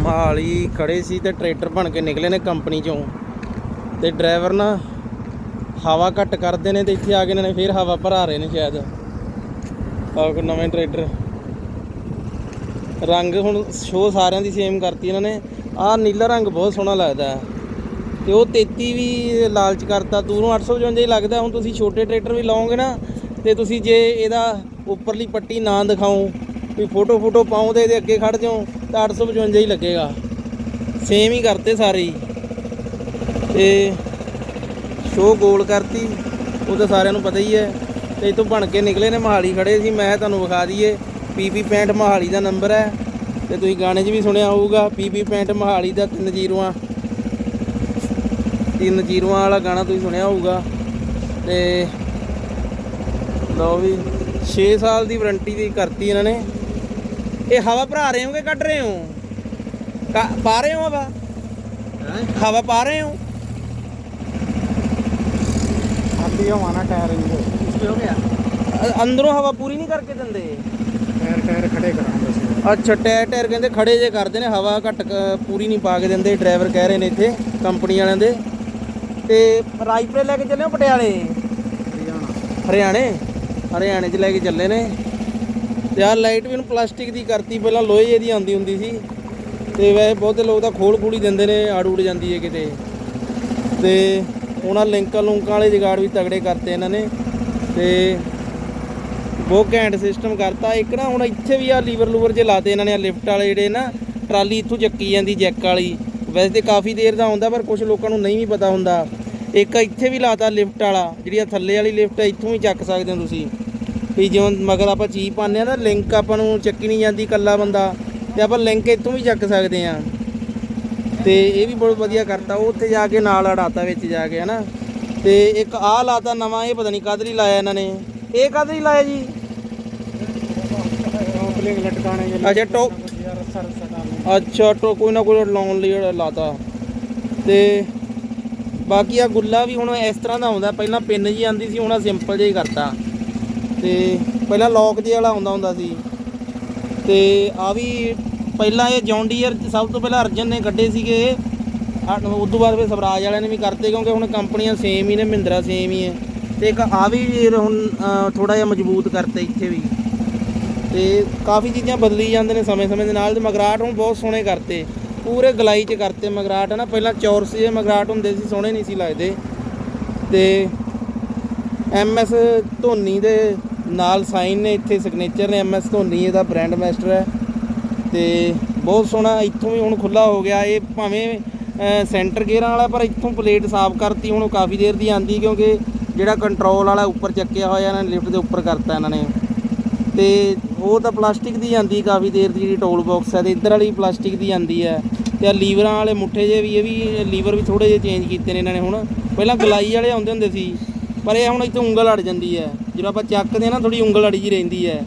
ਮਹਾਲੀ ਖੜੇ ਸੀ ਤੇ ਟਰੈਕਟਰ ਬਣ ਕੇ ਨਿਕਲੇ ਨੇ ਕੰਪਨੀ ਚੋਂ। ਤੇ ਡਰਾਈਵਰ ਨਾ ਹਵਾ ਘੱਟ ਕਰਦੇ ਨੇ ਤੇ ਇੱਥੇ ਆ ਕੇ ਇਹਨਾਂ ਨੇ ਫੇਰ ਹਵਾ ਭਰਾ ਰਹੇ ਨੇ ਸ਼ਾਇਦ। ਆਹ ਕੋ ਨਵੇਂ ਟਰੈਕਟਰ। ਰੰਗ ਹੁਣ ਸ਼ੋ ਸਾਰਿਆਂ ਦੀ ਸੇਮ ਕਰਤੀ ਇਹਨਾਂ ਨੇ। ਆਹ ਨੀਲਾ ਰੰਗ ਬਹੁਤ ਸੋਹਣਾ ਲੱਗਦਾ ਹੈ। ਤੇ ਉਹ 33 ਵੀ ਲਾਲਚ ਕਰਤਾ, ਦੂਰੋਂ 855 ਹੀ ਲੱਗਦਾ ਹੁਣ ਤੁਸੀਂ ਛੋਟੇ ਟਰੈਕਟਰ ਵੀ ਲਾਓਗੇ ਨਾ, ਤੇ ਤੁਸੀਂ ਜੇ ਇਹਦਾ ਉੱਪਰਲੀ ਪੱਟੀ ਨਾ ਦਿਖਾਓ, ਵੀ ਫੋਟੋ ਫੋਟੋ ਪਾਓ ਤੇ ਇਹਦੇ ਅੱਗੇ ਖੜ ਜਾਓ। ਤਾਂ 855 ਹੀ ਲੱਗੇਗਾ। ਸੇਮ ਹੀ ਕਰਤੇ ਸਾਰੇ ਹੀ। ਤੇ ਸ਼ੋ ਗੋਲ ਕਰਤੀ, ਉਹ ਤਾਂ ਸਾਰਿਆਂ ਨੂੰ ਪਤਾ ਹੀ ਹੈ। ਤੇ ਇਤੋਂ ਬਣ ਕੇ ਨਿਕਲੇ ਨੇ ਮਹਾਲੀ ਖੜੇ ਸੀ। ਮੈਂ ਤੁਹਾਨੂੰ ਵਿਖਾ ਦਈਏ ਪੀਪੀ ਪੈਂਟ ਮਹਾਲੀ ਦਾ ਨੰਬਰ ਹੈ। ਤੇ ਤੁਸੀਂ ਗਾਣੇ 'ਚ ਵੀ ਸੁਣਿਆ ਹੋਊਗਾ ਪੀਪੀ ਪੈਂਟ ਮਹਾਲੀ ਦਾ ਤਿੰਨ ਜੀਰੋਆਂ। ਤਿੰਨ ਜੀਰੋਆਂ ਵਾਲਾ ਗਾਣਾ ਤੁਸੀਂ ਸੁਣਿਆ ਹੋਊਗਾ। ਤੇ ਲਓ ਵੀ 6 ਸਾਲ ਦੀ ਵਾਰੰਟੀ ਦੀ ਕਰਤੀ ਇਹਨਾਂ ਨੇ। ਇਹ ਹਵਾ ਭਰਾ ਰਹੇ ਹੋ ਕਿ ਕੱਢ ਰਹੇ ਹੋ? ਪਾ ਰਹੇ ਹੋ ਹਵਾ? ਹਵਾ ਪਾ ਰਹੇ ਹੋ? ਆਂਦੀ ਹਵਾਨਾ ਟਾਇਰ ਇਹ ਇਸ ਹੋ ਗਿਆ। ਅੰਦਰੋਂ ਹਵਾ ਪੂਰੀ ਨਹੀਂ ਕਰਕੇ ਦਿੰਦੇ? ਟਾਇਰ ਟਾਇਰ ਖੜੇ ਕਰਾਂਗੇ ਅੱਛਾ ਟਾਇਰ ਟਾਇਰ ਕਹਿੰਦੇ ਖੜੇ ਜੇ ਕਰਦੇ ਨੇ ਹਵਾ ਘੱਟ ਪੂਰੀ ਨਹੀਂ ਪਾ ਕੇ ਦਿੰਦੇ ਡਰਾਈਵਰ ਕਹਿ ਰਹੇ ਨੇ ਇੱਥੇ ਕੰਪਨੀ ਵਾਲਿਆਂ ਦੇ। ਤੇ ਰਾਜਪੁਰੇ ਲੈ ਕੇ ਚੱਲੇ ਹੋ ਪਟਿਆਲੇ? ਹਰਿਆਣਾ। ਹਰਿਆਣੇ? ਹਰਿਆਣੇ 'ਚ ਲੈ ਕੇ ਚੱਲੇ ਨੇ। ਤੇ ਆਹ ਲਾਈਟ ਵੀ ਹੁਣ ਪਲਾਸਟਿਕ ਦੀ ਕਰਤੀ, ਪਹਿਲਾਂ ਲੋਹੇ ਦੀ ਆਉਂਦੀ ਹੁੰਦੀ ਸੀ। ਤੇ ਵੈਸੇ ਬਹੁਤੇ ਲੋਕ ਤਾਂ ਖੋਲ ਖੂਲ ਦਿੰਦੇ ਨੇ, ਆੜ ਉੜ ਜਾਂਦੀ ਹੈ ਕਿਤੇ। ਤੇ ਉਹਨਾਂ ਲਿੰਕਾਂ ਲੁੰਕਾਂ ਵਾਲੇ ਜਗਾੜ ਵੀ ਤਗੜੇ ਕਰਤੇ ਇਹਨਾਂ ਨੇ। ਤੇ ਬਹੁਤ ਘੈਂਟ ਸਿਸਟਮ ਕਰਤਾ। ਇੱਕ ਨਾ ਹੁਣ ਇੱਥੇ ਵੀ ਆ ਲੀਵਰ ਲੂਵਰ ਜੇ ਲਾਤੇ ਇਹਨਾਂ ਨੇ ਲਿਫਟ ਵਾਲੇ ਜਿਹੜੇ ਨਾ, ਟਰਾਲੀ ਇੱਥੋਂ ਚੱਕੀ ਜਾਂਦੀ ਜੈਕ ਵਾਲੀ। ਵੈਸੇ ਤੇ ਕਾਫੀ ਦੇਰ ਦਾ ਆਉਂਦਾ, ਪਰ ਕੁਝ ਲੋਕਾਂ ਨੂੰ ਨਹੀਂ ਵੀ ਪਤਾ ਹੁੰਦਾ। ਇੱਕ ਇੱਥੇ ਵੀ ਲਾਤਾ ਲਿਫਟ ਵਾਲਾ, ਜਿਹੜੀ ਆ ਥੱਲੇ ਵਾਲੀ ਲਿਫਟ ਇੱਥੋਂ ਵੀ ਚੱਕ ਸਕਦੇ ਹੋ ਤੁਸੀਂ। ਵੀ ਜਿਉਂ ਮਗਰ ਆਪਾਂ ਚੀਜ਼ ਪਾਉਂਦੇ ਆ ਨਾ ਲਿੰਕ ਆਪਾਂ ਨੂੰ ਚੱਕੀ ਨਹੀਂ ਜਾਂਦੀ ਇਕੱਲਾ ਬੰਦਾ ਤੇ ਆਪਾਂ ਲਿੰਕ ਇੱਥੋਂ ਵੀ ਚੱਕ ਸਕਦੇ ਆ ਤੇ ਇਹ ਵੀ ਬਹੁਤ ਵਧੀਆ ਕਰਤਾ, ਉਹ ਉੱਥੇ ਜਾ ਕੇ ਨਾਲ ਅੜਾਤਾ ਵਿੱਚ ਜਾ ਕੇ, ਹਨਾ। ਤੇ ਇੱਕ ਆਹ ਲਾਤਾ ਨਵਾਂ, ਇਹ ਪਤਾ ਨਹੀਂ ਕਦ ਲਈ ਲਾਇਆ ਇਹਨਾਂ ਨੇ। ਇਹ ਕਦ ਲਾਇਆ ਜੀ? ਕੰਪਲਿੰਗ ਲਟਕਾਣੇ ਕੇ ਅੱਛਾ, ਟੋ ਅੱਛਾ, ਟੋ ਕੋਈ ਨਾ ਕੋਈ ਲਾਉਣ ਲਈ ਲਾਤਾ। ਤੇ ਬਾਕੀ ਆ ਗੁੱਲਾ ਵੀ ਹੁਣ ਇਸ ਤਰ੍ਹਾਂ ਦਾ ਆਉਂਦਾ, ਪਹਿਲਾਂ ਪਿੰਨ ਜੀ ਆਂਦੀ ਸੀ, ਹੁਣ ਆ ਸਿੰਪਲ ਜਿਹਾ ਹੀ ਕਰਤਾ। ਤੇ ਪਹਿਲਾਂ ਲੋਕ ਜੇ ਵਾਲਾ ਆਉਂਦਾ ਹੁੰਦਾ ਸੀ। ਤੇ ਆ ਵੀ ਪਹਿਲਾਂ ਇਹ ਜੌਂਡੀਅਰ ਸਭ ਤੋਂ ਪਹਿਲਾਂ ਅਰਜਨ ਨੇ ਕੱਢੇ ਸੀਗੇ। ਉਸ ਤੋਂ ਬਾਅਦ ਫਿਰ ਸਵਰਾਜ ਵਾਲਿਆਂ ਨੇ ਵੀ ਕਰਤੇ ਕਿਉਂਕਿ ਹੁਣ ਕੰਪਨੀਆਂ ਸੇਮ ਹੀ ਨੇ, ਮਹਿੰਦਰਾ ਸੇਮ ਹੀ ਹੈ। ਤੇ ਇੱਕ ਆ ਵੀ ਹੁਣ ਥੋੜਾ ਜਿਹਾ ਮਜ਼ਬੂਤ ਕਰਤੇ ਇੱਥੇ ਵੀ। ਤੇ ਕਾਫੀ ਚੀਜ਼ਾਂ ਬਦਲੀ ਜਾਂਦੇ ਨੇ ਸਮੇਂ-ਸਮੇਂ ਦੇ ਨਾਲ ਤੇ ਮਗਰਾਟ ਹੁਣ ਬਹੁਤ ਸੋਹਣੇ ਕਰਤੇ। ਪੂਰੇ ਗਲਾਈ 'ਚ ਕਰਤੇ ਮਗਰਾਟ ਨਾ ਪਹਿਲਾਂ ਚੌਰਸ ਜਿਹੇ ਮਗਰਾਟ ਹੁੰਦੇ ਸੀ, ਸੋਹਣੇ ਨਹੀਂ ਸੀ ਲੱਗਦੇ। ਤੇ ਐਮਐਸ ਧੋਨੀ ਦੇ ਨਾਲ ਸਾਈਨ ਨੇ, ਇੱਥੇ ਸਿਗਨੇਚਰ ਨੇ ਐਮਐਸ ਧੋਨੀ, ਇਹਦਾ ਬ੍ਰਾਂਡ ਮਾਸਟਰ ਹੈ। ਤੇ ਬਹੁਤ ਸੋਹਣਾ, ਇੱਥੋਂ ਵੀ ਹੁਣ ਖੁੱਲਾ ਹੋ ਗਿਆ। ਇਹ ਭਾਵੇਂ ਸੈਂਟਰ ਗੇਅਰਾਂ ਵਾਲਾ, ਪਰ ਇੱਥੋਂ ਪਲੇਟ ਸਾਫ਼ ਕਰਤੀ, ਹੁਣ ਉਹ ਕਾਫੀ ਦੇਰ ਦੀ ਆਂਦੀ ਕਿਉਂਕਿ ਜਿਹੜਾ ਕੰਟਰੋਲ ਵਾਲਾ ਉੱਪਰ ਚੱਕਿਆ ਹੋਇਆ, ਇਹਨਾਂ ਨੇ ਲਿਫਟ ਦੇ ਉੱਪਰ ਕਰਤਾ ਇਹਨਾਂ ਨੇ। ਤੇ ਉਹ ਤਾਂ ਪਲਾਸਟਿਕ ਦੀ ਆਂਦੀ ਕਾਫੀ ਦੇਰ ਦੀ, ਜਿਹੜੀ ਟੋਲ ਬਾਕਸ ਹੈ, ਤੇ ਇੱਧਰ ਵਾਲੀ ਪਲਾਸਟਿਕ ਦੀ ਆਂਦੀ ਹੈ। ਤੇ ਆ ਲੀਵਰਾਂ ਵਾਲੇ ਮੁੱਠੇ ਜੇ ਵੀ, ਇਹ ਵੀ ਲੀਵਰ ਵੀ ਥੋੜੇ ਜਿਹੇ ਚੇਂਜ ਕੀਤੇ ਨੇ ਇਹਨਾਂ ਨੇ ਹੁਣ। ਪਹਿਲਾਂ ਗਲਾਈ ਵਾਲੇ ਆਉਂਦੇ ਹੁੰਦੇ ਸੀ। ਪਰ ਇਹ ਹੁਣ ਇੱਥੇ ਉਂਗਲ ਅੜ ਜਾਂਦੀ ਹੈ। ਜਦੋਂ ਆਪਾਂ ਚੱਕਦੇ ਆ ਨਾ ਥੋੜੀ ਉਂਗਲ ਅੜੀ ਜੀ ਰਹਿੰਦੀ ਹੈ।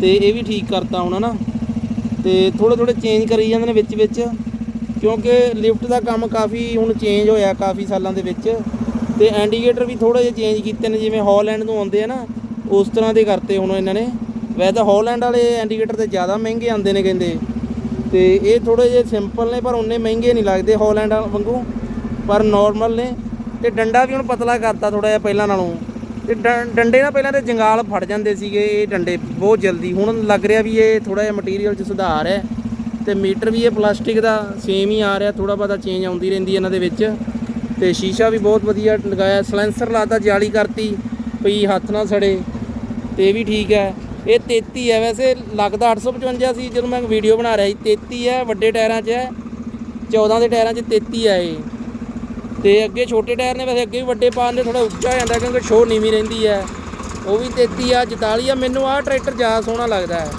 ਤੇ ਇਹ ਵੀ ਠੀਕ ਕਰਤਾ ਹੁਣ ਨਾ ਤੇ ਥੋੜੇ ਥੋੜੇ ਚੇਂਜ ਕਰੀ ਜਾਂਦੇ ਨੇ ਵਿੱਚ ਵਿੱਚ। ਕਿਉਂਕਿ ਲਿਫਟ ਦਾ ਕੰਮ ਕਾਫੀ ਹੁਣ ਚੇਂਜ ਹੋਇਆ ਕਾਫੀ ਸਾਲਾਂ ਦੇ ਵਿੱਚ। ਤੇ ਇੰਡੀਕੇਟਰ ਵੀ ਥੋੜੇ ਜਿਹੇ ਚੇਂਜ ਕੀਤੇ ਨੇ, ਜਿਵੇਂ ਹਾਲੈਂਡ ਤੋਂ ਆਉਂਦੇ ਆ ਨਾ, ਉਸ ਤਰ੍ਹਾਂ ਦੇ ਕਰਤੇ ਹੁਣ ਇਹਨਾਂ ਨੇ। ਵੈਸੇ ਤਾਂ ਹਾਲੈਂਡ ਵਾਲੇ ਇੰਡੀਕੇਟਰ ਤੇ ਜ਼ਿਆਦਾ ਮਹਿੰਗੇ ਆਉਂਦੇ ਨੇ ਕਹਿੰਦੇ। ਤੇ ਇਹ ਥੋੜੇ ਜਿਹੇ ਸਿੰਪਲ ਨੇ, ਪਰ ਉਹਨੇ ਮਹਿੰਗੇ ਨਹੀਂ ਲੱਗਦੇ ਹਾਲੈਂਡ ਵਾਂਗੂ। ਪਰ ਨਾਰਮਲ ਨੇ। ਤੇ ਡੰਡਾ ਵੀ ਹੁਣ ਪਤਲਾ ਕਰਤਾ ਥੋੜਾ ਜਿਹਾ ਪਹਿਲਾਂ ਨਾਲੋਂ। ਤੇ ਡੰਡੇ ਨਾਲ ਪਹਿਲਾਂ ਤੇ ਜੰਗਾਲ ਫੜ ਜਾਂਦੇ ਸੀਗੇ, ਇਹ ਡੰਡੇ ਬਹੁਤ ਜਲਦੀ। ਹੁਣ ਲੱਗ ਰਿਹਾ ਵੀ ਇਹ ਥੋੜਾ ਜਿਹਾ ਮਟੀਰੀਅਲ 'ਚ ਸੁਧਾਰ ਹੈ ਤੇ ਮੀਟਰ ਵੀ ਇਹ ਪਲਾਸਟਿਕ ਦਾ ਸੇਮ ਹੀ ਆ ਰਿਹਾ ਥੋੜਾ ਬਹੁਤਾ ਚੇਂਜ ਆਉਂਦੀ ਰਹਿੰਦੀ ਇਹਨਾਂ ਦੇ ਵਿੱਚ। ਤੇ ਸ਼ੀਸ਼ਾ ਵੀ ਬਹੁਤ ਵਧੀਆ ਲਗਾਇਆ ਸਲੈਂਸਰ ਲਾਤਾ, ਜਾਲੀ ਕਰਤੀ ਪਈ ਹੱਥ ਨਾ ਸੜੇ, ਤੇ ਇਹ ਵੀ ਠੀਕ ਹੈ। ਇਹ 33 ਹੈ, ਵੈਸੇ ਲੱਗਦਾ 855 ਸੀ ਜਦੋਂ ਮੈਂ ਵੀਡੀਓ ਬਣਾ ਰਿਹਾ ਸੀ 33 ਹੈ, ਵੱਡੇ ਟਾਇਰਾਂ 'ਚ ਹੈ 14 ਦੇ ਟਾਇਰਾਂ 'ਚ 33 ਹੈ ਇਹ। ਤੇ ਅੱਗੇ ਛੋਟੇ ਟਾਇਰ ਨੇ ਵੈਸੇ ਅੱਗੇ ਵੀ ਵੱਡੇ ਪਾਉਣ ਦੇ ਥੋੜਾ ਉੱਚਾ ਹੋ ਜਾਂਦਾ ਕਿਉਂਕਿ ਸ਼ੋਅ ਨੀਵੀਂ ਰਹਿੰਦੀ ਹੈ। ਉਹ ਵੀ 33 ਆ 44 ਆ ਮੈਨੂੰ ਆਹ ਟਰੈਕਟਰ ਜ਼ਿਆਦਾ ਸੋਹਣਾ ਲੱਗਦਾ ਹੈ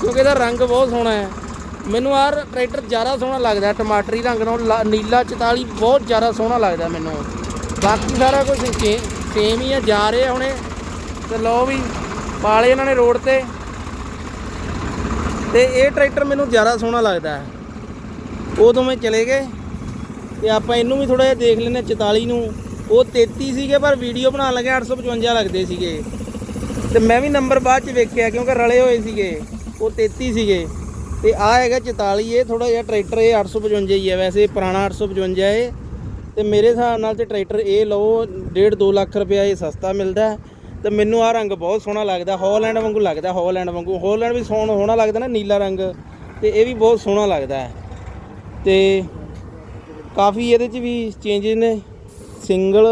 ਕਿਉਂਕਿ ਇਹਦਾ ਰੰਗ ਬਹੁਤ ਸੋਹਣਾ ਹੈ। ਮੈਨੂੰ ਆਹ ਟਰੈਕਟਰ ਜ਼ਿਆਦਾ ਸੋਹਣਾ ਲੱਗਦਾ ਹੈ, ਟਮਾਟਰੀ ਰੰਗ ਨਾਲ ਲਾ- ਨੀਲਾ 44 ਬਹੁਤ ਜ਼ਿਆਦਾ ਸੋਹਣਾ ਲੱਗਦਾ ਮੈਨੂੰ। ਬਾਕੀ ਸਾਰਾ ਕੁਝ ਸੇਮ ਹੀ ਆ ਜਾ ਰਹੇ ਆ ਹੁਣੇ। ਤੇ ਲਓ ਵੀ ਪਾਲੇ ਇਹਨਾਂ ਨੇ ਰੋਡ ਤੇ। ਤੇ ਇਹ ਟਰੈਕਟਰ ਮੈਨੂੰ ਜ਼ਿਆਦਾ ਸੋਹਣਾ ਲੱਗਦਾ ਉਦੋਂ ਮੈਂ ਚਲੇ ਗਏ। ਤੇ ਆਪਾਂ ਇਹਨੂੰ ਵੀ ਥੋੜਾ ਜਿਹਾ ਦੇਖ ਲੈਨੇ 44 ਨੂੰ। ਉਹ 33 ਸੀਗੇ, ਪਰ ਵੀਡੀਓ ਬਣਾਉਣ ਲੱਗੇ 855 ਲੱਗਦੇ ਸੀਗੇ। ਤੇ ਮੈਂ ਵੀ ਨੰਬਰ ਬਾਅਦ ਚ ਵੇਖਿਆ, ਕਿਉਂਕਿ ਰਲੇ ਹੋਏ ਸੀਗੇ। ਉਹ 33 ਸੀਗੇ। ਤੇ ਆ ਹੈਗਾ 44 ਇਹ ਥੋੜਾ ਜਿਹਾ ਟਰੈਕਟਰ ਇਹ 855 ਹੀ ਹੈ। ਵੈਸੇ ਪੁਰਾਣਾ 855 ਹੈ ਇਹ। ਤੇ ਮੇਰੇ ਹਿਸਾਬ ਨਾਲ ਤੇ ਟਰੈਕਟਰ ਇਹ ਲਓ 1.5 2 ਲੱਖ ਰੁਪਇਆ ਇਹ ਸਸਤਾ ਮਿਲਦਾ ਹੈ। ਤੇ ਮੈਨੂੰ ਆ ਰੰਗ ਬਹੁਤ ਸੋਹਣਾ ਲੱਗਦਾ ਹਾਲੈਂਡ ਵਾਂਗੂ ਲੱਗਦਾ ਹਾਲੈਂਡ ਵਾਂਗੂ। ਹਾਲੈਂਡ ਵੀ ਸੋਹਣਾ ਸੋਹਣਾ ਲੱਗਦਾ ਨਾ, ਨੀਲਾ ਰੰਗ। ਤੇ ਇਹ ਵੀ ਬਹੁਤ ਸੋਹਣਾ ਲੱਗਦਾ ਹੈ। ਤੇ ਕਾਫੀ ਇਹਦੇ ਚ ਵੀ ਚੇਂਜਸ ਨੇ। ਸਿੰਗਲ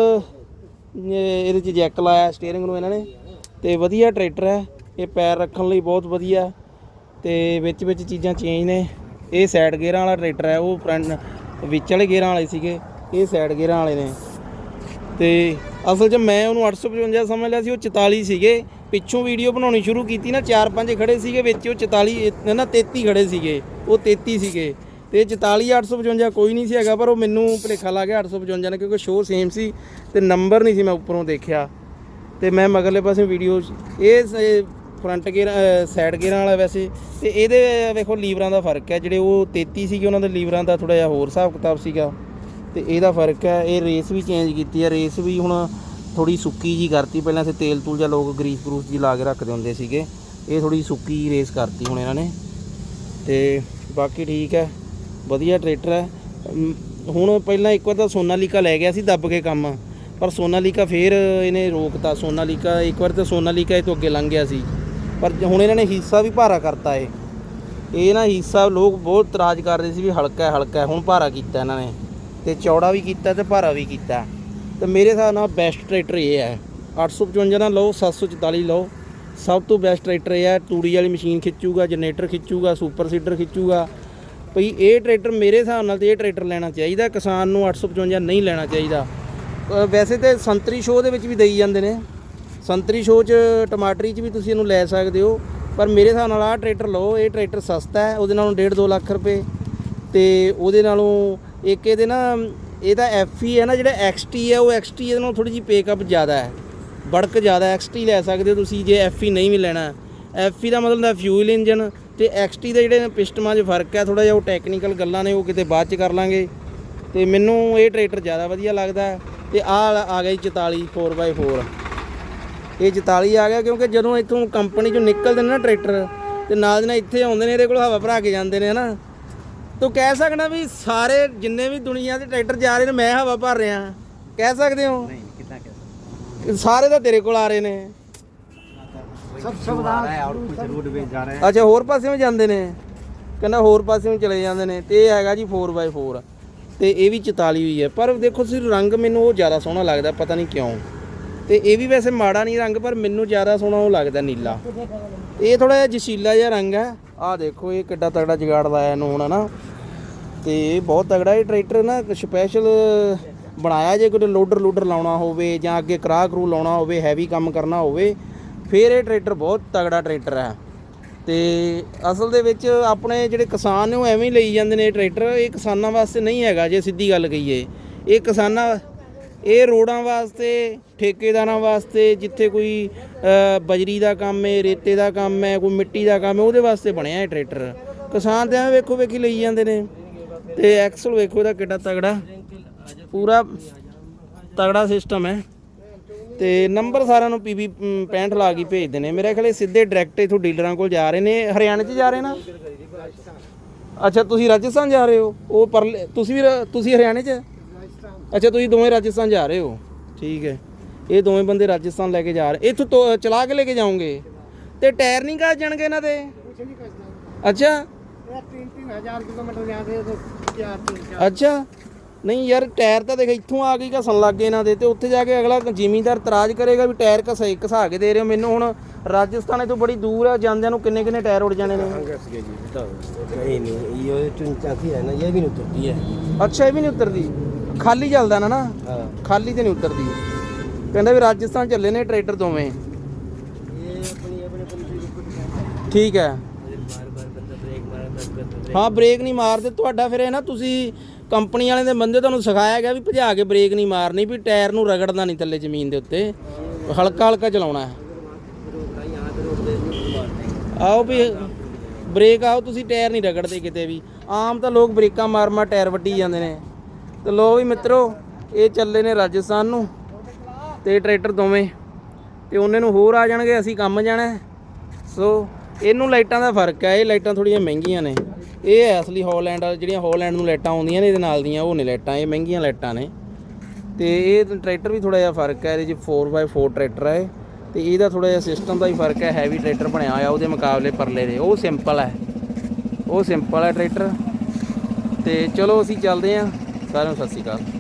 ਇਹਦੇ ਚ ਜੈਕ ਲਾਇਆ ਸਟੀਅਰਿੰਗ ਨੂੰ ਇਹਨਾਂ ਨੇ। ਤੇ ਵਧੀਆ ਟਰੈਕਟਰ ਹੈ। ਇਹ ਪੈਰ ਰੱਖਣ ਲਈ ਬਹੁਤ ਵਧੀਆ। ਤੇ ਵਿੱਚ ਵਿੱਚ ਚੀਜ਼ਾਂ ਚੇਂਜ ਨੇ। ਇਹ ਸਾਈਡ ਗੇਅਰਾਂ ਵਾਲਾ ਟਰੈਕਟਰ ਹੈ। ਉਹ ਫਰੰਟ ਵਿੱਚ ਵਾਲੇ ਗੇਅਰਾਂ ਵਾਲੇ ਸੀਗੇ। ਇਹ ਸਾਈਡ ਗੇਅਰਾਂ ਵਾਲੇ ਨੇ। ਤੇ ਅਸਲ 'ਚ ਮੈਂ ਉਹਨੂੰ 855 ਸਮਝ ਲਿਆ ਸੀ। ਉਹ 44 ਸੀਗੇ। ਪਿੱਛੋਂ ਵੀਡੀਓ ਬਣਾਉਣੀ ਸ਼ੁਰੂ ਕੀਤੀ ਨਾ। 4-5 ਖੜੇ ਸੀਗੇ ਵਿੱਚ। ਉਹ 44 ਇਹ ਨਾ 33 ਖੜੇ ਸੀਗੇ। ਉਹ 33 ਸੀਗੇ। ਤੇ 44 855 ਕੋਈ ਨਹੀਂ ਸੀ ਹੈਗਾ, ਪਰ ਉਹ ਮੈਨੂੰ ਭੁਲੇਖਾ ਲੱਗ ਗਿਆ 855 ਨੇ, ਕਿਉਂਕਿ ਸ਼ੋਅ ਸੇਮ ਸੀ ਤੇ ਨੰਬਰ ਨਹੀਂ ਸੀ ਮੈਂ ਉੱਪਰੋਂ ਦੇਖਿਆ। ਤੇ ਮੈਂ ਮਗਰਲੇ ਪਾਸੇ ਵੀਡੀਓ ਇਹ ਫਰੰਟ ਗੇਅਰ ਸਾਈਡ ਗੇਅਰਾਂ ਵਾਲਾ ਵੈਸੇ, ਤੇ ਇਹਦੇ ਵੇਖੋ ਲੀਵਰਾਂ ਦਾ ਫ਼ਰਕ ਹੈ, ਜਿਹੜੇ ਉਹ 33 ਸੀਗੇ, ਉਹਨਾਂ ਦੇ ਲੀਵਰਾਂ ਦਾ ਥੋੜਾ ਜਿਹਾ ਹੋਰ ਹਿਸਾਬ ਕਿਤਾਬ ਸੀਗਾ। ਤੇ ਇਹਦਾ ਫ਼ਰਕ ਹੈ, ਇਹ ਰੇਸ ਵੀ ਚੇਂਜ ਕੀਤੀ ਹੈ ਰੇਸ ਵੀ ਹੁਣ ਥੋੜੀ ਸੁੱਕੀ ਜੀ ਕਰਤੀ। ਪਹਿਲਾਂ ਤੇ ਤੇਲ ਤੂਲ ਜਾਂ ਲੋਕ ਗਰੀਸ ਗਰੂਸ ਜੀ ਲਾ ਕੇ ਰੱਖਦੇ ਹੁੰਦੇ ਸੀਗੇ। ਇਹ ਥੋੜੀ ਸੁੱਕੀ ਰੇਸ ਕਰਤੀ ਹੁਣ ਇਹਨਾਂ ਨੇ। ਤੇ ਬਾਕੀ ਠੀਕ ਹੈ। ਵਧੀਆ ਟਰੈਕਟਰ ਹੈ। ਹੁਣ ਪਹਿਲਾਂ ਇੱਕ ਵਾਰ ਤਾਂ ਸੋਨਾਲੀਕਾ ਲੈ ਗਿਆ ਸੀ ਦੱਬ ਕੇ ਕੰਮ, ਪਰ ਸੋਨਾਲੀਕਾ ਫੇਰ ਇਹਨੇ ਰੋਕਤਾ। ਸੋਨਾਲੀਕਾ, ਇੱਕ ਵਾਰ ਤਾਂ ਸੋਨਾਲੀਕਾ ਇਹ ਤੋਂ ਅੱਗੇ ਲੰਘ ਗਿਆ ਸੀ। ਪਰ ਹੁਣ ਇਹਨਾਂ ਨੇ ਹਿੱਸਾ ਵੀ ਭਾਰਾ ਕਰਤਾ ਇਹ। ਇਹ ਨਾ ਹਿੱਸਾ ਲੋਕ ਬਹੁਤ ਰਾਜ ਕਰ ਰਹੇ ਸੀ ਵੀ ਹਲਕਾ ਹੈ ਹਲਕਾ ਹੈ। ਹੁਣ ਭਾਰਾ ਕੀਤਾ ਇਹਨਾਂ ਨੇ ਤੇ ਚੌੜਾ ਵੀ ਕੀਤਾ ਤੇ ਭਾਰਾ ਵੀ ਕੀਤਾ। ਤੇ ਮੇਰੇ ਹਿਸਾਬ ਨਾਲ ਬੈਸਟ ਟਰੈਕਟਰ ਇਹ ਹੈ। 855 ਨਾ ਲਓ 744 ਲਓ। ਸਭ ਤੋਂ ਬੈਸਟ ਟਰੈਕਟਰ ਇਹ ਹੈ। ਤੂੜੀ ਵਾਲੀ ਮਸ਼ੀਨ ਖਿੱਚੂਗਾ ਜਨਰੇਟਰ ਖਿੱਚੂਗਾ ਸੁਪਰ ਸੀਡਰ ਖਿੱਚੂਗਾ। ਭਈ ਇਹ ਟਰੈਕਟਰ ਮੇਰੇ ਹਿਸਾਬ ਨਾਲ ਤੇ ਇਹ ਟਰੈਕਟਰ ਲੈਣਾ ਚਾਹੀਦਾ, ਕਿਸਾਨ ਨੂੰ 855 ਨਹੀਂ ਲੈਣਾ ਚਾਹੀਦਾ। ਵੈਸੇ ਤੇ ਸੰਤਰੀ ਸ਼ੋਅ ਦੇ ਵਿੱਚ ਵੀ ਦੇਈ ਜਾਂਦੇ ਨੇ। ਸੰਤਰੀ ਸ਼ੋਅ 'ਚ ਟਮਾਟਰੀ 'ਚ ਵੀ ਤੁਸੀਂ ਇਹਨੂੰ ਲੈ ਸਕਦੇ ਹੋ, ਪਰ ਮੇਰੇ ਹਿਸਾਬ ਨਾਲ ਆਹ ਟਰੈਕਟਰ ਲਓ, ਇਹ ਟਰੈਕਟਰ ਸਸਤਾ ਹੈ, ਉਹਦੇ ਨਾਲੋਂ 1.5 2 ਲੱਖ ਰੁਪਏ। ਤੇ ਉਹਦੇ ਨਾਲੋਂ ਇੱਕ ਇਹਦੇ ਨਾ ਇਹਦਾ ਐਫ ਹੀ ਹੈ ਨਾ, ਜਿਹੜਾ ਐਕਸਟੀ ਹੈ, ਉਹ ਐਕਸਟੀ ਇਹਦੇ ਨਾਲੋਂ ਥੋੜੀ ਜਿਹੀ ਪੇਕਅਪ ਜ਼ਿਆਦਾ ਹੈ। ਬੜਕ ਜ਼ਿਆਦਾ ਐਕਸਟੀ ਲੈ ਸਕਦੇ ਹੋ ਤੁਸੀਂ, ਜੇ ਐਫ ਹੀ ਨਹੀਂ ਵੀ ਲੈਣਾ ਐਫ ਹੀ ਦਾ ਮਤਲਬ ਹੁੰਦਾ ਫਿਊਲ ਇੰਜਨ ਤੇ ਐਕਸਟੀ ਦੇ ਜਿਹੜੇ ਪਿਸਟਮਾਂ 'ਚ ਫ਼ਰਕ ਹੈ ਥੋੜਾ ਜਿਹਾ ਉਹ ਟੈਕਨੀਕਲ ਗੱਲਾਂ ਨੇ ਉਹ ਕਿਤੇ ਬਾਅਦ 'ਚ ਕਰ ਲਾਂਗੇ। ਤੇ ਮੈਨੂੰ ਇਹ ਟਰੈਕਟਰ ਜ਼ਿਆਦਾ ਵਧੀਆ ਲੱਗਦਾ ਤੇ ਆ ਆ ਗਿਆ 44 4x4 ਇਹ 44 ਆ ਗਿਆ ਕਿਉਂਕਿ ਜਦੋਂ ਇੱਥੋਂ ਕੰਪਨੀ 'ਚੋਂ ਨਿਕਲਦੇ ਨੇ ਨਾ ਟਰੈਕਟਰ ਤੇ ਨਾਲ ਦੇ ਨਾਲ ਇੱਥੇ ਆਉਂਦੇ ਨੇ ਇਹਦੇ ਕੋਲ ਹਵਾ ਭਰਾ ਕੇ ਜਾਂਦੇ ਨੇ ਹਨਾ। ਤੂੰ ਕਹਿ ਸਕਦਾ ਵੀ ਸਾਰੇ ਜਿੰਨੇ ਵੀ ਦੁਨੀਆ ਦੇ ਟਰੈਕਟਰ ਜਾ ਰਹੇ ਨੇ ਮੈਂ ਹਵਾ ਭਰ ਰਿਹਾ। ਕਹਿ ਸਕਦੇ ਹੋ? ਨਹੀਂ ਕਿਦਾਂ ਕਹਿ ਸਕਦੇ? ਸਾਰੇ ਤਾਂ ਤੇਰੇ ਕੋਲ ਆ ਰਹੇ ਨੇ। सब सब आ रहा है और कुछ रोड पे जा रहे हैं ਅੱਛਾ ਹੋਰ ਪਾਸੇ ਵੀ ਜਾਂਦੇ ਨੇ ਕਹਿੰਦਾ ਹੋਰ ਪਾਸੇ ਵੀ ਚਲੇ ਜਾਂਦੇ ਨੇ ਤੇ ਇਹ ਹੈਗਾ ਜੀ 4x4 ਤੇ ਇਹ ਵੀ 44 ਹੋਈ ਹੈ ਪਰ ਦੇਖੋ ਤੁਸੀਂ ਰੰਗ ਮੈਨੂੰ ਉਹ ਜ਼ਿਆਦਾ ਸੋਹਣਾ ਲੱਗਦਾ ਪਤਾ ਨਹੀਂ ਕਿਉਂ ਤੇ ਇਹ ਵੀ ਵੈਸੇ ਮਾੜਾ ਨਹੀਂ ਰੰਗ ਪਰ ਮੈਨੂੰ ਜ਼ਿਆਦਾ ਸੋਹਣਾ ਉਹ ਲੱਗਦਾ ਨੀਲਾ ਇਹ ਥੋੜਾ ਜਿਹਾ ਜਸ਼ੀਲਾ ਜਿਹਾ ਰੰਗ ਹੈ ਆਹ ਦੇਖੋ ਇਹ ਕਿੱਡਾ ਤਗੜਾ ਜਗਾੜ ਲਾਇਆ ਇਹਨੂੰ ਹੁਣ ਹਨਾ ਤੇ ਇਹ ਬਹੁਤ ਤਗੜਾ ਇਹ ਟਰੈਕਟਰ ਨਾ ਸਪੈਸ਼ਲ ਬਣਾਇਆ ਜੇ ਕੋਈ ਲੋਡਰ ਲੋਡਰ ਲਾਉਣਾ ਹੋਵੇ ਜਾਂ ਅੱਗੇ ਕਰਾ ਕਰੂ ਲਾਉਣਾ ਹੋਵੇ ਹੈਵੀ ਕੰਮ ਕਰਨਾ ਹੋਵੇ ਫਿਰ ਇਹ ਟਰੈਕਟਰ ਬਹੁਤ ਤਗੜਾ ਟਰੈਕਟਰ ਹੈ। ਤੇ ਅਸਲ ਦੇ ਵਿੱਚ ਆਪਣੇ ਜਿਹੜੇ ਕਿਸਾਨ ਨੇ ਉਹ ਐਵੇਂ ਹੀ ਲਈ ਜਾਂਦੇ ਨੇ ਇਹ ਟਰੈਕਟਰ। ਇਹ ਕਿਸਾਨਾਂ ਵਾਸਤੇ ਨਹੀਂ ਹੈਗਾ ਜੇ ਸਿੱਧੀ ਗੱਲ ਕਹੀਏ। ਇਹ ਕਿਸਾਨਾਂ, ਇਹ ਰੋਡਾਂ ਵਾਸਤੇ, ਠੇਕੇਦਾਰਾਂ ਵਾਸਤੇ, ਜਿੱਥੇ ਕੋਈ ਬਜਰੀ ਦਾ ਕੰਮ ਹੈ, ਰੇਤੇ ਦਾ ਕੰਮ ਹੈ, ਕੋਈ ਮਿੱਟੀ ਦਾ ਕੰਮ ਹੈ, ਉਹਦੇ ਵਾਸਤੇ ਬਣਿਆ ਇਹ ਟਰੈਕਟਰ। ਕਿਸਾਨ ਤੇ ਐਵੇਂ ਵੇਖੋ ਵੇਖੀ ਲਈ ਜਾਂਦੇ ਨੇ। ਤੇ ਐਕਸਲ ਵੇਖੋ ਇਹਦਾ ਕਿੱਡਾ ਤਗੜਾ ਪੂਰਾ ਤਗੜਾ ਸਿਸਟਮ ਹੈ। ਤੇ ਨੰਬਰ ਸਾਰਿਆਂ ਨੂੰ ਪੀਬੀ 65 ਲਾ ਕੇ ਭੇਜਦੇ ਨੇ ਮੇਰੇ ਖਿਆਲੇ ਸਿੱਧੇ ਡਾਇਰੈਕਟ ਇਥੋਂ ਡੀਲਰਾਂ ਕੋਲ ਜਾ ਰਹੇ ਨੇ। ਹਰਿਆਣੇ 'ਚ ਜਾ ਰਹੇ ਨਾ? ਅੱਛਾ ਤੁਸੀਂ ਰਾਜਸਥਾਨ ਜਾ ਰਹੇ ਹੋ? ਉਹ ਪਰ ਤੁਸੀਂ ਵੀ ਤੁਸੀਂ ਹਰਿਆਣੇ 'ਚ? ਅੱਛਾ ਤੁਸੀਂ ਦੋਵੇਂ ਰਾਜਸਥਾਨ ਜਾ ਰਹੇ ਹੋ? ਠੀਕ ਹੈ। ਇਹ ਦੋਵੇਂ ਬੰਦੇ ਰਾਜਸਥਾਨ ਲੈ ਕੇ ਜਾ ਰਹੇ। ਇਥੋਂ ਚਲਾ ਕੇ ਲੈ ਕੇ ਜਾਓਗੇ? ਤੇ ਟਾਇਰ ਨਹੀਂ ਕੱਸ ਜਾਣਗੇ ਇਹਨਾਂ ਦੇ? ਅੱਛਾ। 3 3000 ਕਿਲੋਮੀਟਰ ਜਾਂਦੇ ਅੱਛਾ। ਨਹੀਂ ਯਾਰ ਟਾਇਰ ਤਾਂ ਦੇਖ ਇੱਥੋਂ ਆ ਗਈ ਘਸਣ ਲੱਗ ਗਏ ਇਹਨਾਂ ਦੇ ਤੇ ਉੱਥੇ ਜਾ ਕੇ ਅਗਲਾ ਜ਼ਿਮੀਂਦਾਰ ਤਰਾਜ ਕਰੇਗਾ ਵੀ ਟਾਇਰ ਘਸੇ ਘਸਾ ਕੇ ਦੇ ਰਹੇ ਹੋ ਮੈਨੂੰ ਹੁਣ। ਰਾਜਸਥਾਨ ਤੋਂ ਬੜੀ ਦੂਰ ਆ ਜਾਂਦਿਆਂ ਨੂੰ ਕਿੰਨੇ ਕਿੰਨੇ ਟਾਇਰ ਉੱਡ ਜਾਣੇ ਨੇ? ਨਹੀਂ ਨਹੀਂ ਇਹ ਚੁੰਚਾਤੀ ਹੈ ਨਾ ਇਹ ਵੀ ਨਹੀਂ ਉਤਰਦੀ ਹੈ। ਅੱਛਾ ਇਹ ਵੀ ਨਹੀਂ ਉਤਰਦੀ। ਖਾਲੀ ਚੱਲਦਾ ਨਾ ਨਾ? ਖਾਲੀ ਤੇ ਨਹੀਂ ਉਤਰਦੀ। ਕਹਿੰਦਾ ਵੀ ਰਾਜਸਥਾਨ ਚੱਲੇ ਨੇ ਟਰੈਕਟਰ ਦੋਵੇਂ। ਠੀਕ ਹੈ। ਹਾਂ ਬ੍ਰੇਕ ਨਹੀਂ ਮਾਰਦੇ ਤੁਹਾਡਾ ਫਿਰ ਇਹ ਨਾ ਤੁਸੀਂ ਕੰਪਨੀ ਵਾਲੇ ਦੇ ਬੰਦੇ ਤੁਹਾਨੂੰ ਸਿਖਾਇਆ ਗਿਆ ਵੀ ਭਜਾ ਕੇ ਬ੍ਰੇਕ ਨਹੀਂ ਮਾਰਨੀ, ਵੀ ਟਾਇਰ ਨੂੰ ਰਗੜਨਾ ਨਹੀਂ ਥੱਲੇ ਜ਼ਮੀਨ ਦੇ ਉੱਤੇ। ਹਲਕਾ ਹਲਕਾ ਚਲਾਉਣਾ ਹੈ। ਆਓ ਵੀ ਬ੍ਰੇਕ ਆਓ, ਤੁਸੀਂ ਟਾਇਰ ਨਹੀਂ ਰਗੜਦੇ ਕਿਤੇ ਵੀ। ਆਮ ਤਾਂ ਲੋਕ ਬ੍ਰੇਕਾਂ ਮਾਰ ਮਾਰ ਟਾਇਰ ਵੱਢੀ ਜਾਂਦੇ ਨੇ। ਤੇ ਲੋ ਵੀ ਮਿੱਤਰੋ, ਇਹ ਚੱਲੇ ਨੇ ਰਾਜਸਥਾਨ ਨੂੰ ਤੇ ਟਰੈਕਟਰ ਦੋਵੇਂ। ਤੇ ਉਹਨੇ ਨੂੰ ਹੋਰ ਆ ਜਾਣਗੇ, ਅਸੀਂ ਕੰਮ ਜਾਣਾ ਸੋ, ਇਹਨੂੰ ਲਾਈਟਾਂ ਦਾ ਫ਼ਰਕ ਹੈ, ਇਹ ਲਾਈਟਾਂ ਥੋੜੀਆਂ ਮਹਿੰਗੀਆਂ ਨੇ। ਇਹ ਹੈ ਅਸਲੀ ਹਾਲੈਂਡ ਜਿਹੜੀਆਂ ਹਾਲੈਂਡ ਨੂੰ ਲਾਈਟਾਂ ਆਉਂਦੀਆਂ ਨੇ, ਇਹਦੇ ਨਾਲ ਦੀਆਂ ਉਹ ਨੇ ਲਾਈਟਾਂ, ਇਹ ਮਹਿੰਗੀਆਂ ਲਾਈਟਾਂ ਨੇ। ਤੇ ਇਹ ਟਰੈਕਟਰ ਵੀ ਥੋੜਾ ਜਿਹਾ ਫ਼ਰਕ ਹੈ, ਇਹਦੇ 'ਚ 4x4 ਟਰੈਕਟਰ ਹੈ। ਇਹ ਤੇ ਇਹਦਾ ਥੋੜਾ ਜਿਹਾ ਸਿਸਟਮ ਦਾ ਹੀ ਫ਼ਰਕ ਹੈ ਹੈਵੀ ਟਰੈਕਟਰ ਬਣਿਆ ਹੋਇਆ, ਉਹਦੇ ਮੁਕਾਬਲੇ ਪਰਲੇ ਦੇ। ਉਹ ਸਿੰਪਲ ਹੈ। ਉਹ ਸਿੰਪਲ ਹੈ ਟਰੈਕਟਰ। ਤੇ ਚਲੋ ਅਸੀਂ ਚੱਲਦੇ ਆਂ ਸਾਰਿਆਂ ਨੂੰ ਸਤਿ ਸ਼੍ਰੀ ਅਕਾਲ।